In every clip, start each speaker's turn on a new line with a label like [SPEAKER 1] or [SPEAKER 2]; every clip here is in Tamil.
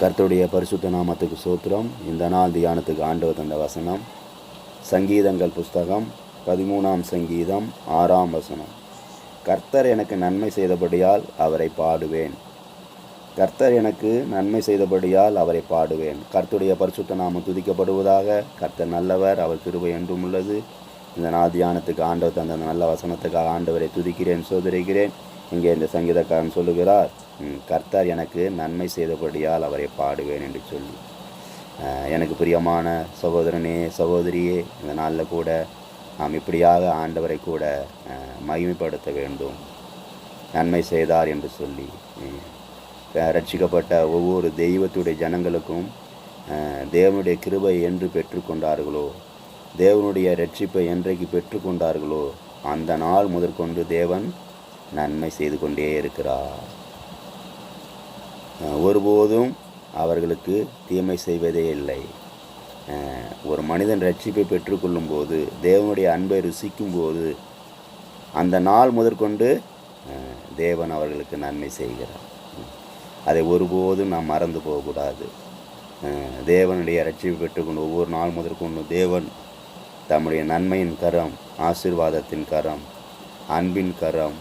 [SPEAKER 1] கர்த்தருடைய பரிசுத்த நாமத்துக்கு சோத்திரம். இந்த நாள் தியானத்துக்கு ஆண்டவர் தந்த வசனம். சங்கீதங்கள் புஸ்தகம் பதிமூணாம் சங்கீதம் ஆறாம் வசனம். கர்த்தர் எனக்கு நன்மை செய்தபடியால் அவரை பாடுவேன். கர்த்தர் எனக்கு நன்மை செய்தபடியால் அவரை பாடுவேன். கர்த்துடைய பரிசுத்த நாமம் துதிக்கப்படுவதாக கர்த்தர் நல்லவர் அவர் கிருபை என்றும் உள்ளது. இந்த நாள் தியானத்துக்கு ஆண்டவர் தந்த அந்த நல்ல வசனத்துக்காக ஆண்டவரை துதிக்கிறேன் சோதரிக்கிறேன். இங்கே இந்த சங்கீதக்காரன் சொல்லுகிறார் கர்த்தர் எனக்கு நன்மை செய்தபடியால் அவரை பாடுவேன் என்று சொல்லி. எனக்கு பிரியமான சகோதரனே சகோதரியே இந்த நாளில் கூட நாம் இப்படியாக ஆண்டவரை கூட மகிமைப்படுத்த வேண்டும். நன்மை செய்தார் என்று சொல்லி. ரட்சிக்கப்பட்ட ஒவ்வொரு தெய்வத்துடைய ஜனங்களுக்கும் தேவனுடைய கிருபை என்று பெற்றுக்கொண்டார்களோ தேவனுடைய ரட்சிப்பை என்றைக்கு பெற்றுக்கொண்டார்களோ அந்த நாள் முதற்கொண்டு தேவன் நன்மை செய்து கொண்டே இருக்கிறார். ஒருபோதும் அவர்களுக்கு தீமை செய்வதே இல்லை. ஒரு மனிதன் ரட்சிப்பை பெற்றுக்கொள்ளும் போது தேவனுடைய அன்பை ருசிக்கும் போது அந்த நாள் முதற்கொண்டு தேவன் அவர்களுக்கு நன்மை செய்கிறார். அதை ஒருபோதும் நாம் மறந்து போகக்கூடாது. தேவனுடைய ரட்சிப்பை பெற்றுக்கொண்டு ஒவ்வொரு நாள் முதற்கொண்டு தேவன் தம்முடைய நன்மையின் கரம் ஆசீர்வாதத்தின் கரம் அன்பின் கரம்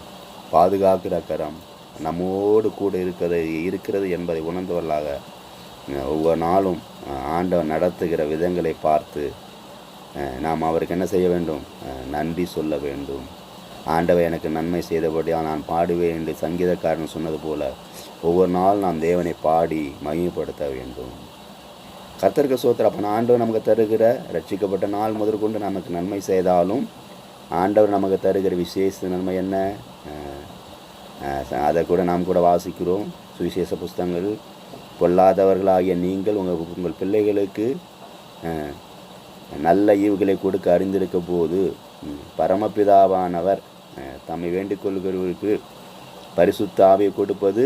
[SPEAKER 1] பாதுகாக்கிற கரம் நம்மோடு கூட இருக்கிறது இருக்கிறது என்பதை உணர்ந்தவர்களாக ஒவ்வொரு நாளும் ஆண்டவன் ஆண்டவர் நடத்துகிற விதங்களை பார்த்து நாம் அவருக்கு என்ன செய்ய வேண்டும்? நன்றி சொல்ல வேண்டும். ஆண்டவை எனக்கு நன்மை செய்தபடியால் நான் பாடுவேன் என்று சங்கீதக்காரன் சொன்னது போல ஒவ்வொரு நாள் நாம் தேவனை பாடி மகிமைப்படுத்த வேண்டும். கத்தர்க்க சோத்திர அப்போ ஆண்டவர் நமக்கு தருகிற ரட்சிக்கப்பட்ட நாள் முதற்கொண்டு நமக்கு நன்மை செய்தாலும் ஆண்டவர் நமக்கு தருகிற விசேஷ நன்மை என்ன? அதை கூட நாம் கூட வாசிக்கிறோம். சுவிசேஷ புஸ்தகங்கள். பொல்லாதவர்களாகிய நீங்கள் உங்கள் உங்கள் பிள்ளைகளுக்கு நல்ல ஈவுகளை கொடுக்க அறிந்திருக்க போது பரமபிதாவானவர் தம்மை வேண்டிக் பரிசுத்த ஆவியை கொடுப்பது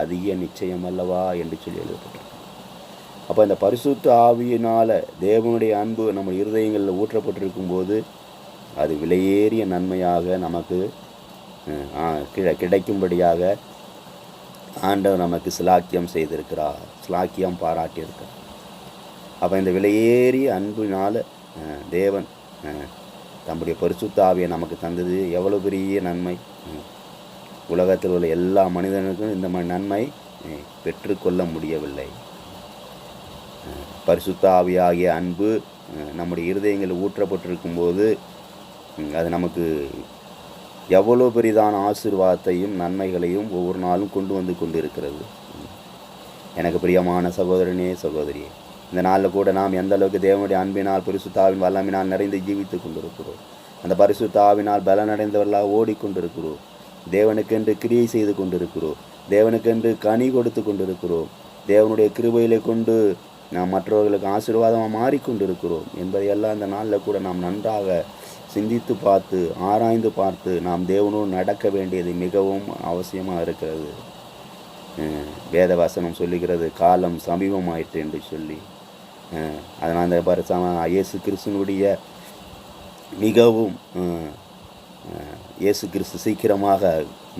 [SPEAKER 1] அதிக நிச்சயம் அல்லவா என்று சொல்லி எழுதப்பட்டிருக்கு. அப்போ இந்த பரிசுத்த ஆவியினால் தேவனுடைய அன்பு நம்ம இருதயங்களில் ஊற்றப்பட்டிருக்கும் போது அது விலையேறிய நன்மையாக நமக்கு கிடைக்கும்படியாக ஆண்டவர் நமக்கு சிலாக்கியம் செய்திருக்கிறார். சிலாக்கியம் பாராட்டியிருக்கிறார். அப்போ இந்த விலையேறிய அன்பினால் தேவன் தம்முடைய பரிசுத்தாவியை நமக்கு தந்தது. எவ்வளோ பெரிய நன்மை. உலகத்தில் உள்ள எல்லா மனிதனுக்கும் இந்த மாதிரி நன்மை பெற்றுக்கொள்ள முடியவில்லை. பரிசுத்தாவியாகிய அன்பு நம்முடைய இருதயங்களில் ஊற்றப்பட்டிருக்கும் போது அது நமக்கு எவ்வளோ பெரிதான ஆசீர்வாதத்தையும் நன்மைகளையும் ஒவ்வொரு நாளும் கொண்டு வந்து கொண்டு இருக்கிறது எனக்கு பிரியமான சகோதரனே சகோதரியே இந்த நாளில் கூட நாம் எந்த அளவுக்கு தேவனுடைய அன்பினால் பரிசுத்தாவின் வல்லமினால் நிறைந்து ஜீவித்து கொண்டிருக்கிறோம். அந்த பரிசுத்தாவினால் பலனடைந்தவர்களாக ஓடிக்கொண்டிருக்கிறோம். தேவனுக்கென்று கிரியை செய்து கொண்டிருக்கிறோம். தேவனுக்கென்று கனி கொடுத்து கொண்டிருக்கிறோம். தேவனுடைய கிருபையிலே கொண்டு நாம் மற்றவர்களுக்கு ஆசீர்வாதமாக மாறிக்கொண்டிருக்கிறோம். என்பதையெல்லாம் இந்த நாளில் கூட நாம் நன்றாக சிந்தித்து பார்த்து ஆராய்ந்து பார்த்து நாம் தேவனோடு நடக்க வேண்டியது மிகவும் அவசியமாக இருக்கிறது. வேதவாசனம் வேத வசனம் சொல்லுகிறது காலம் சமீபமாயிற்று என்று சொல்லி. அதனால் அந்த பரிசாம இயேசு கிறிஸ்துனுடைய மிகவும் இயேசு கிறிஸ்து சீக்கிரமாக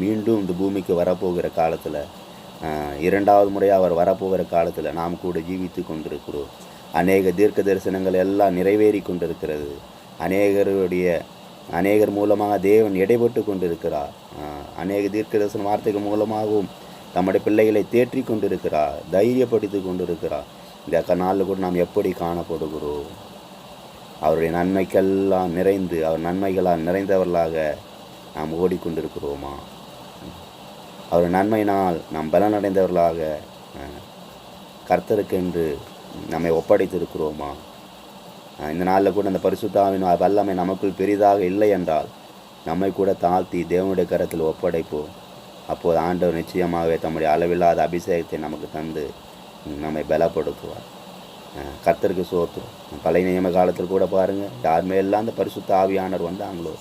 [SPEAKER 1] மீண்டும் இந்த பூமிக்கு வரப்போகிற காலத்தில் இரண்டாவது முறையாக அவர் வரப்போகிற காலத்தில் நாம் கூட ஜீவித்து கொண்டிருக்கிறோம். அநேக தீர்க்க தரிசனங்கள் எல்லாம் நிறைவேறி கொண்டிருக்கிறது. அநேகருடைய அநேகர் மூலமாக தேவன் இடைப்பட்டு கொண்டிருக்கிறார். அநேக தீர்க்கதரிசன வார்த்தைகள் மூலமாகவும் நம்முடைய பிள்ளைகளை தேற்றி கொண்டிருக்கிறார் தைரியப்படுத்தி கொண்டிருக்கிறார். இந்த க- நாளில் கூட நாம் எப்படி காணப்படுகிறோம்? அவருடைய நன்மைக்கெல்லாம் நிறைந்து அவர் நன்மைகளால் நிறைந்தவர்களாக நாம் ஓடிக்கொண்டிருக்கிறோமா? அவர் நன்மையினால் நாம் பலனடைந்தவர்களாக கர்த்தருக்கென்று நம்மை ஒப்படைத்திருக்கிறோமா? இந்த நாளில் கூட அந்த பரிசுத்தாவின் வல்லமை நமக்குள் பெரிதாக இல்லை என்றால் நம்மை கூட தாழ்த்தி தேவனுடைய கரத்தில் ஒப்படைப்போம் அப்போது ஆண்டவர் நிச்சயமாகவே தம்முடைய அளவில்லாத அபிஷேகத்தை நமக்கு தந்து நம்மை பலப்படுத்துவார். கர்த்தருக்கு சோத்துவோம் பழைய நியம காலத்தில் கூட பாருங்கள் யார் மேலாம் அந்த பரிசுத்த ஆவியானவர் வந்தாங்களோ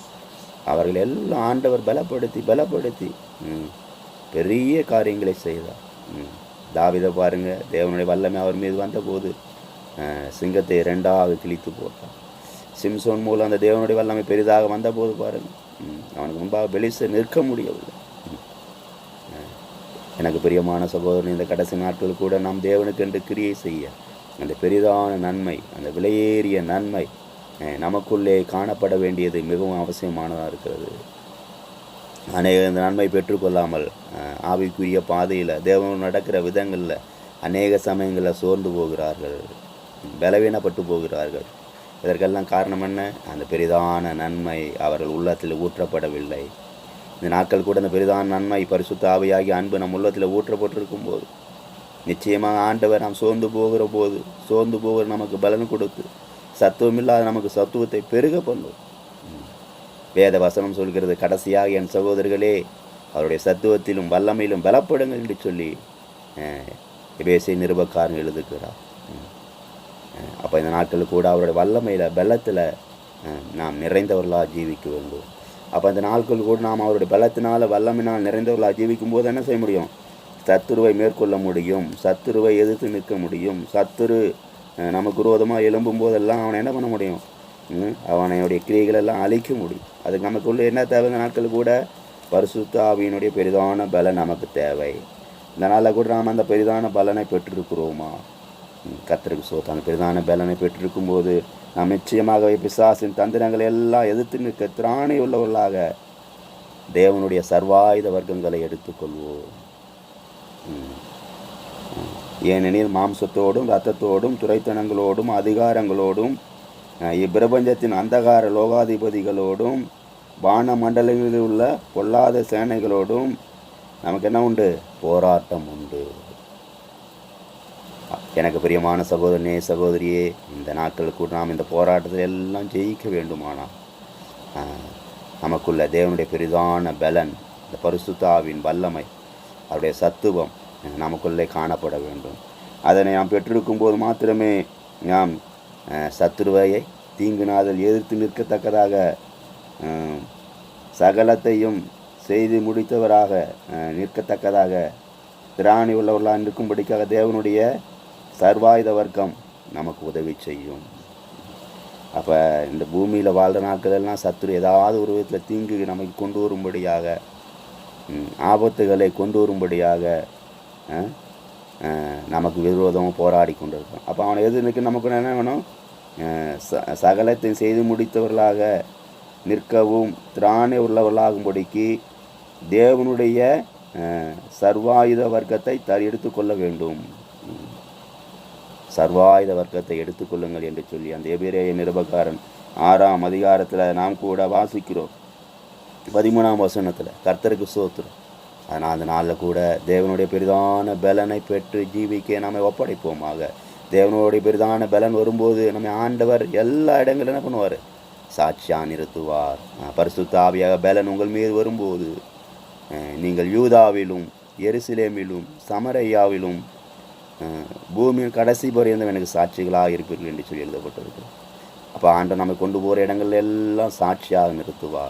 [SPEAKER 1] அவர்கள் எல்லாம் ஆண்டவர் பலப்படுத்தி பலப்படுத்தி ம், பெரிய காரியங்களை செய்தார். ம், பாருங்கள் தேவனுடைய வல்லமை அவர் மீது வந்தபோது சிங்கத்தை இரண்டாக கிழித்து போட்டான். சிம்சோன் மூலம் அந்த தேவனுடைய வல்லமை பெரிதாக வந்தபோது பாருங்கள் அவனுக்கு முன்பாக பெலிச நிற்க முடியவில்லை. எனக்கு பிரியமான சகோதரன் இந்த கடைசி நாட்கள் கூட நாம் தேவனுக்கு என்று கிரியை செய்ய அந்த பெரிதான நன்மை அந்த விலையேறிய நன்மை நமக்குள்ளே காணப்பட வேண்டியது மிகவும் அவசியமானதாக இருக்கிறது. அநேக இந்த நன்மை பெற்றுக்கொள்ளாமல் ஆவிக்குரிய பாதையில் தேவன் நடக்கிற விதங்களில் அநேக சமயங்களில் சோர்ந்து போகிறார்கள். பலவீனப்பட்டு போகிறார்கள். இதற்கெல்லாம் காரணம் என்ன? அந்த பெரிதான நன்மை அவர்கள் உள்ளத்தில் ஊற்றப்படவில்லை. இந்த நாட்கள் கூட இந்த பெரிதான நன்மை பரிசுத்த ஆவியாகி அன்பு நம் உள்ளத்தில் ஊற்றப்பட்டிருக்கும் போது நிச்சயமாக ஆண்டவர் நாம் சோர்ந்து போகிற போது சோர்ந்து போகிற நமக்கு பலன் கொடுத்து சத்துவம் இல்லாத நமக்கு சத்துவத்தை பெருக பண்ணும். வேத வசனம் சொல்கிறது கடைசியாக என் சகோதரர்களே அவருடைய சத்துவத்திலும் வல்லமையிலும் பலப்படுங்கள் என்று சொல்லி அஹ், எபேசிய நிருபக்காரன் எழுதுகிறார். அப்போ இந்த நாட்கள் கூட அவருடைய வல்லமையில் பலத்தில் நாம் நிறைந்தவர்களாக ஜீவிக்க வேண்டும். அப்போ இந்த நாட்கள் கூட நாம் அவருடைய பலத்தினால் வல்லமையினால் நிறைந்தவர்களாக ஜீவிக்கும் போது என்ன செய்ய முடியும்? சத்துருவை மேற்கொள்ள முடியும் சத்துருவை எதிர்த்து நிற்க முடியும் சத்துரு நமக்கு விரோதமாக எழும்பும் போதெல்லாம் அவனை என்ன பண்ண முடியும்? ம், அவனுடைய எல்லாம் அழிக்க முடியும். அதுக்கு நமக்குள்ள என்ன தேவை? இந்த நாட்கள் கூட பரிசுத்த ஆவியினுடைய பெரிதான பலன் நமக்கு தேவை. இந்த நாளில் கூட நாம் அந்த பெரிதான பலனை பெற்றிருக்கிறோமா? கத்தருக்கு ஸோ சோத்த அந்த பலனை பெற்றிருக்கும் போது நாம் நிச்சயமாகவே பிசாசின் தந்திரங்களை எல்லாம் எதிர்த்து நிற்க திராணி உள்ளவர்களாக தேவனுடைய சர்வாயுத வர்க்கங்களை எடுத்துக்கொள்வோம். ஏனெனில் மாம்சத்தோடும் இரத்தத்தோடும் துரைத்தனங்களோடும் அதிகாரங்களோடும் இப்பிரபஞ்சத்தின் அந்தகார லோகாதிபதிகளோடும் வான மண்டலங்களில் உள்ள பொல்லாத சேனைகளோடும் நமக்கு என்ன உண்டு? போராட்டம் உண்டு. எனக்கு பிரியமான சகோதரனே சகோதரியே இந்த நாட்கள் கூட நாம் இந்த போராட்டத்தில் எல்லாம் ஜெயிக்க வேண்டுமானால் நமக்குள்ள தேவனுடைய பெரிதான பலன் இந்த பரிசுத்தாவின் வல்லமை அவருடைய சத்துவம் நமக்குள்ளே காணப்பட வேண்டும். அதனை நாம் பெற்றிருக்கும் போது மாத்திரமே நாம் சத்ருவையை சத்துருவையை தீங்குநாதல் எதிர்த்து நிற்கத்தக்கதாக சகலத்தையும் செய்து முடித்தவராக நிற்கத்தக்கதாக திராணி உள்ளவர்களாக நிற்கும்படிக்காக தேவனுடைய சர்வாயுத வர்க்கம் நமக்கு உதவி செய்யும். அப்போ இந்த பூமியில் வாழ்கிற நாட்கள் எல்லாம் சத்துரு ஏதாவது ஒரு விதத்தில் தீங்கு நமக்கு கொண்டு வரும்படியாக ஆபத்துகளை கொண்டு வரும்படியாக நமக்கு விரோதமாக போராடி கொண்டிருக்கோம் அப்போ அவனை எது நிற்க நமக்கு என்ன வேணும்? ச சகலத்தை செய்து முடித்தவர்களாக நிற்கவும் திராணி உள்ளவர்களாகும்படிக்கு தேவனுடைய சர்வாயுத வர்க்கத்தை த எடுத்துக்கொள்ள வேண்டும். சர்வாயுத வர்க்கத்தை எடுத்துக்கொள்ளுங்கள் என்று சொல்லி அந்த எபிரேய நிருபக்காரன் ஆறாம் அதிகாரத்தில் நாம் கூட வாசிக்கிறோம். பதிமூணாம் வசனத்தில் கர்த்தருக்கு சோத்துறோம் ஆனால் அந்த நாளில் கூட தேவனுடைய பெரிதான பலனை பெற்று ஜீவிக்க நாம் ஒப்படைப்போமாக. தேவனுடைய பெரிதான பலன் வரும்போது நம்ம ஆண்டவர் எல்லா இடங்களும் என்ன பண்ணுவார்? சாட்சியா நிறுத்துவார். பரிசுத்தாவியாக பலன் உங்கள் மீது வரும்போது நீங்கள் யூதாவிலும் எருசலேமிலும் சமரையாவிலும் பூமியின் கடைசி பரியந்தம் எனக்கு சாட்சிகளாக இருப்பீர்கள் என்று சொல்லி எழுதப்பட்டிருக்கு அப்போ ஆண்டு நம்ம கொண்டு போகிற இடங்கள் எல்லாம் சாட்சியாக நிறுத்துவா.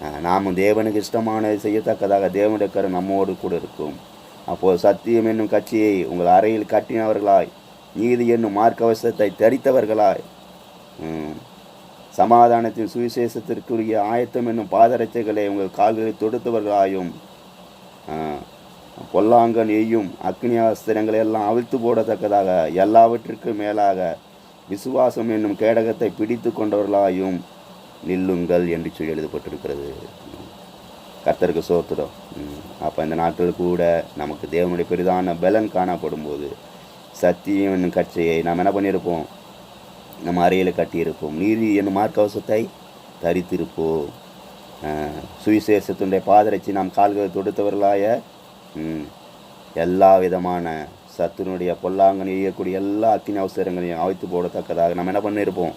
[SPEAKER 1] நாம் நாமும் தேவனுக்கு இஷ்டமானது செய்யத்தக்கதாக தேவனுடைய கரு நம்மோடு கூட இருக்கும். அப்போது சத்தியம் என்னும் கட்சியை உங்கள் அறையில் கட்டினவர்களாய் நீதி என்னும் மார்க்கவசத்தை தரித்தவர்களாய் சமாதானத்தின் சுவிசேஷத்திற்குரிய ஆயத்தம் என்னும் பாதரட்சைகளை உங்கள் கால்களில் தொடுத்தவர்களாயும் பொல்லாங்கன் எய்யும் அக்னி அஸ்திரங்களை எல்லாம் அவிழ்த்து போடத்தக்கதாக எல்லாவற்றிற்கும் மேலாக விசுவாசம் என்னும் கேடகத்தை பிடித்து கொண்டவர்களாயும் நில்லுங்கள் என்று சொல்லி எழுதப்பட்டிருக்கிறது. கர்த்தருக்கு சோத்துடும் அப்போ இந்த நாட்கள் கூட நமக்கு தேவனுடைய பெரிதான பலன் காணப்படும் போது சத்தியம் என்னும் கட்சியை நாம் என்ன பண்ணியிருப்போம்? நம்ம அறையில் கட்டியிருப்போம். நீதி என்னும் மார்க்கவசத்தை தரித்திருப்போம். அஹ், சுவிசேஷத்தினுடைய நாம் கால்களை தொடுத்தவர்களாய எல்லா விதமான சத்துனுடைய பொல்லாங்கன் எரியக்கூடிய எல்லா அக்னி அவசரங்களையும் அவைத்து போடத்தக்கதாக நம்ம என்ன பண்ணியிருப்போம்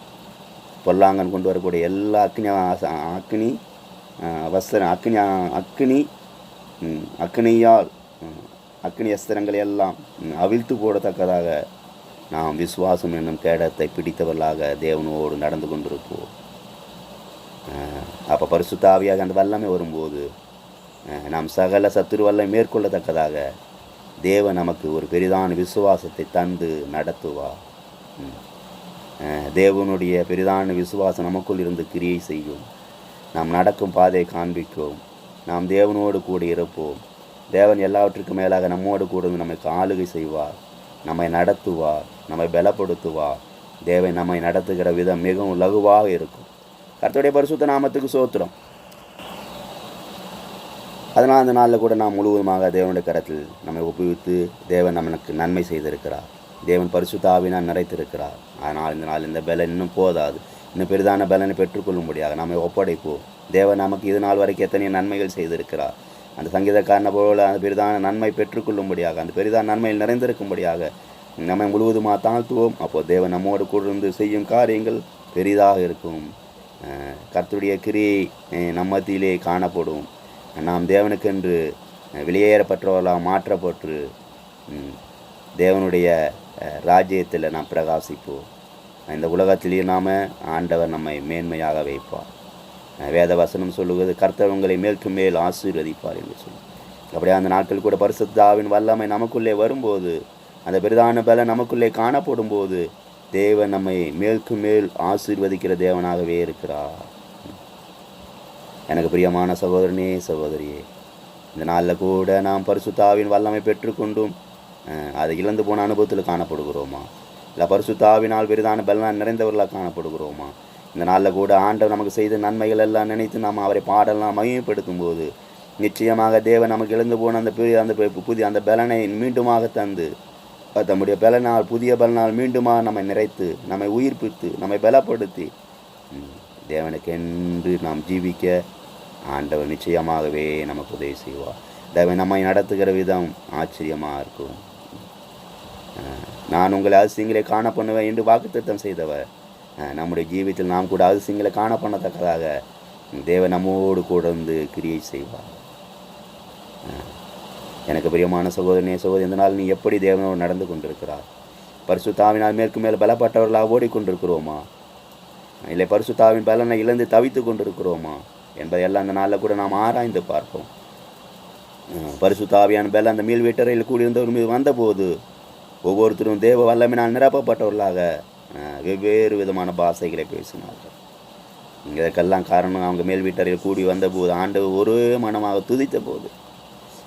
[SPEAKER 1] பொல்லாங்கன் கொண்டு வரக்கூடிய எல்லா அக்னி ஆச- அக்னி வஸ்திரம் அக்னி அக்னி அக்னியால் அக்னி அஸ்திரங்களை எல்லாம் அவிழ்த்து போடத்தக்கதாக நாம் விசுவாசம் என்னும் கேடத்தை பிடித்தவர்களாக தேவனோடு நடந்து கொண்டிருப்போம். அப்போ பரிசுத்தாவியாக அந்த வல்லமை வரும்போது நாம் சகல சத்துரு மேற்கொள்ளத்தக்கதாக தேவன் நமக்கு ஒரு பெரிதான விசுவாசத்தை தந்து நடத்துவார் தேவனுடைய பெரிதான விசுவாசம் நமக்குள் இருந்து கிரியை செய்யும். நாம் நடக்கும் பாதையை காண்பிக்கும். நாம் தேவனோடு கூட இருப்போம். தேவன் எல்லாவற்றுக்கும் மேலாக நம்மோடு கூட இருந்து நம்மை ஆளுகை செய்வார். நம்மை நடத்துவார். நம்மை பலப்படுத்துவார். தேவன் நம்மை நடத்துகிற விதம் மிகவும் லகுவாக இருக்கும். கர்த்தருடைய பரிசுத்த நாமத்துக்கு சோத்திரம். அதனால் அந்த நாளில் கூட நாம் முழுவதுமாக தேவனுடைய கரத்தில் நம்மை ஒப்புவித்து தேவன் நமக்கு நன்மை செய்திருக்கிறார். தேவன் பரிசுத்தாவினால் நிறைத்திருக்கிறார். ஆனால் இந்த நாள் இந்த பலன் இன்னும் போதாது. இன்னும் பெரிதான பலனை பெற்றுக்கொள்ளும்படியாக நம்மை ஒப்படைப்போம். தேவன் நமக்கு இது நாள் வரைக்கும் எத்தனை நன்மைகள் செய்திருக்கிறார். அந்த சங்கீதக்காரனை போல அந்த பெரிதான நன்மை பெற்றுக்கொள்ளும்படியாக அந்த பெரிதான நன்மையில் நிறைந்திருக்கும்படியாக நம்மை முழுவதுமாக தாழ்த்துவோம். அப்போது தேவன் நம்மோடு கூட இருந்து செய்யும் காரியங்கள் பெரிதாக இருக்கும். கர்த்துடைய கிரியை நம்மத்திலே காணப்படும். நாம் தேவனுக்கென்று வெளியேறப்பட்டவர்களாக மாற்றப்பட்டு தேவனுடைய ராஜ்யத்தில் நாம் பிரகாசிப்போம். இந்த உலகத்திலேயே நாம் ஆண்டவர் நம்மை மேன்மையாக வைப்பார். வேத வசனம் சொல்லுவது கர்த்தர் உங்களை மேற்கு மேல் ஆசீர்வதிப்பார் என்று சொல்லி. அப்படியே அந்த நாட்கள் கூட பரிசுத்தாவின் வல்லமை நமக்குள்ளே வரும்போது அந்த பெரிதான பல நமக்குள்ளே காணப்படும் போது தேவன் நம்மை மேற்கு மேல் ஆசீர்வதிக்கிற தேவனாகவே இருக்கிறார். எனக்கு பிரியமான சகோதரனே சகோதரியே இந்த நாளில் கூட நாம் பரிசுத்தாவின் வல்லமை பெற்றுக்கொண்டும் அதை இழந்து போன அனுபவத்தில் காணப்படுகிறோமா? இல்லை பரிசுத்தாவினால் பெரிதான பலனாக நிறைந்தவர்களாக காணப்படுகிறோமா? இந்த நாளில் கூட ஆண்டவர் நமக்கு செய்த நன்மைகள் எல்லாம் நினைத்து நாம் அவரை பாடலாம் மகிமைப்படுத்தும் போது நிச்சயமாக தேவன் நமக்கு இழந்து போன அந்த பெரிய அந்த பெ- புதிய அந்த பலனை மீண்டுமாக தந்து தம்முடைய பலனால் புதிய பலனால் மீண்டுமாக நம்மை நிறைத்து நம்மை உயிர்ப்பித்து நம்மை பலப்படுத்தி தேவனுக்கு தேவனுக்கென்று நாம் ஜீவிக்க ஆண்டவர் நிச்சயமாகவே நமக்கு உதவி செய்வார். தேவை நம்மை நடத்துகிற விதம் ஆச்சரியமாக இருக்கும். நான் உங்களை அதிசயங்களை காண பண்ணுவேன் என்று வாக்குத்தத்தம் செய்தவர். நம்முடைய ஜீவித்தில் நாம் கூட அதிசயங்களை காண பண்ணத்தக்கதாக தேவன் நம்மோடு கூட இருந்து கிரியை செய்வார். எனக்கு பிரியமான சகோதரனே சகோதரி இந்த நாள் நீ எப்படி தேவனோடு நடந்து கொண்டிருக்கிறார் பரிசுத்தாவினால் மேற்கு மேல் பலப்பட்டவர்களாக ஓடிக்கொண்டிருக்கிறோமா? இல்லை பரிசுத்தாவின் பலனை இழந்து தவித்து கொண்டிருக்கிறோமா? என்பதையெல்லாம் அந்த நாளில் கூட நாம் ஆராய்ந்து பார்ப்போம். பரிசுத்தாவியான பலன் அந்த மீள் வீட்டறையில் கூடியிருந்தவர் மீது வந்தபோது ஒவ்வொருத்தரும் தேவ வல்லமினால் நிரப்பப்பட்டவர்களாக வெவ்வேறு விதமான பாஷைகளை பேசினார்கள். இதற்கெல்லாம் காரணம் அவங்க மேல் வீட்டறையில் கூடி வந்தபோது ஆண்டு ஒரே மனமாக துதித்த போது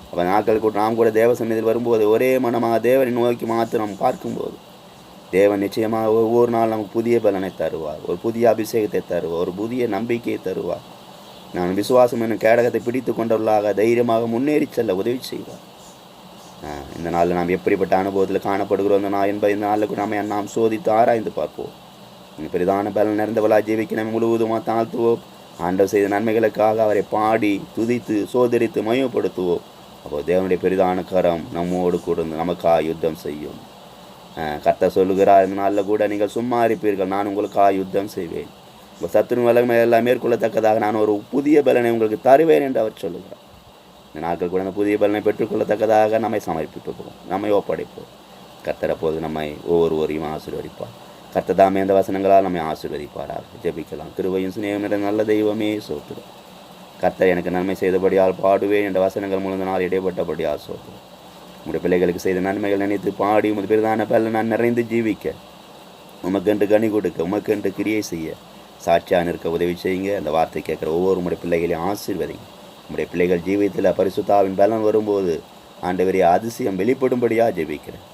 [SPEAKER 1] அப்போ நாட்கள் கூட நாம் கூட தேவ சந்நிதியில் வரும்போது ஒரே மனமாக தேவனை நோக்கி மாத்திரம் பார்க்கும்போது தேவன் நிச்சயமாக ஒவ்வொரு நாள் நமக்கு புதிய பலனை தருவார் ஒரு புதிய அபிஷேகத்தை தருவார் ஒரு புதிய நம்பிக்கையை தருவார். நான் விசுவாசம் என்னும் கேடகத்தை பிடித்து கொண்டவர்களாக தைரியமாக முன்னேறி செல்ல உதவி செய்வார். இந்த நாளில் நாம் எப்படிப்பட்ட அனுபவத்தில் காணப்படுகிறோம் இந்த நாள் என்பதை இந்த நாளில் கூட நாம் நாம் சோதித்து ஆராய்ந்து பார்ப்போம். இந்த பெரிதான பலன் நிறைந்தவளாக ஜீவிக்க நம்ம முழுவதுமாக தாழ்த்துவோம். ஆண்டவர் செய்த நன்மைகளுக்காக அவரை பாடி துதித்து சோதரித்து மயப்படுத்துவோம் அப்போது தேவனுடைய பெரிதான கரம் நம்மோடு கூட நமக்காக யுத்தம் செய்யும். கர்த்தர் சொல்லுகிறார் இந்த நாளில் கூட நீங்கள் சும்மா இருப்பீர்கள் நான் உங்களுக்காக யுத்தம் செய்வேன். உங்கள் சத்துரு வல்லமை எல்லாம் மேற்கொள்ளத்தக்கதாக நான் ஒரு புதிய பலனை உங்களுக்கு தருவேன் என்று அவர் சொல்லுகிறார். இந்த நாட்கள் கூட அந்த புதிய பலனை பெற்றுக்கொள்ளத்தக்கதாக நம்மை சமர்ப்பிப்போம் நம்மை ஒப்படைப்போம். கர்த்தர் போது நம்மை ஒவ்வொருவரையும் ஆசீர்வதிப்பார். கர்த்ததாமே அந்த வசனங்களால் நம்மை ஆசீர்வதிப்பாராக. ஜெபிக்கலாம். கிருவையும் சிநேகம் என்ற நல்ல தெய்வமே சோத்துடும் கர்த்தர் எனக்கு நன்மை செய்தபடியால் பாடுவேன் என்ற வசனங்கள் மூலம் நாள் இடைப்பட்டபடியால் சோத்துடும் உங்களுடைய பிள்ளைகளுக்கு செய்த நன்மைகள் நினைத்து பாடி உமது பெரிதான பலன் நான் நிறைந்து ஜீவிக்க. உமக்கென்று கனி கொடுக்க உமக்கென்று கிரியை செய்ய. சாட்சியாக நிற்க உதவி செய்யுங்க. அந்த வார்த்தை கேட்குற ஒவ்வொரு உடைய பிள்ளைகளையும் ஆசீர்வதிங்க. உடைய பிள்ளைகள் ஜீவியத்தில் பரிசுத்தாவின் பலன் வரும்போது ஆண்டவரே அதிசயம் வெளிப்படும்படியாக ஜெபிக்கிறேன்.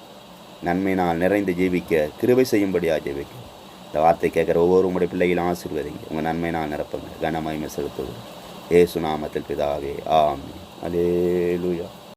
[SPEAKER 1] நன்மை நான் நிறைந்து ஜீவிக்க கிருபை செய்யும்படியாக ஜெபிக்கிறேன். இந்த வார்த்தை கேட்குற ஒவ்வொரு முறை பிள்ளைகளையும் ஆசீர்வதிங்க. உங்கள் நன்மை நான் நிரப்புங்க. கனமகிமை செலுத்துவது ஏசு நாமத்தில் பிதாவே ஆமென். அல்லேலூயா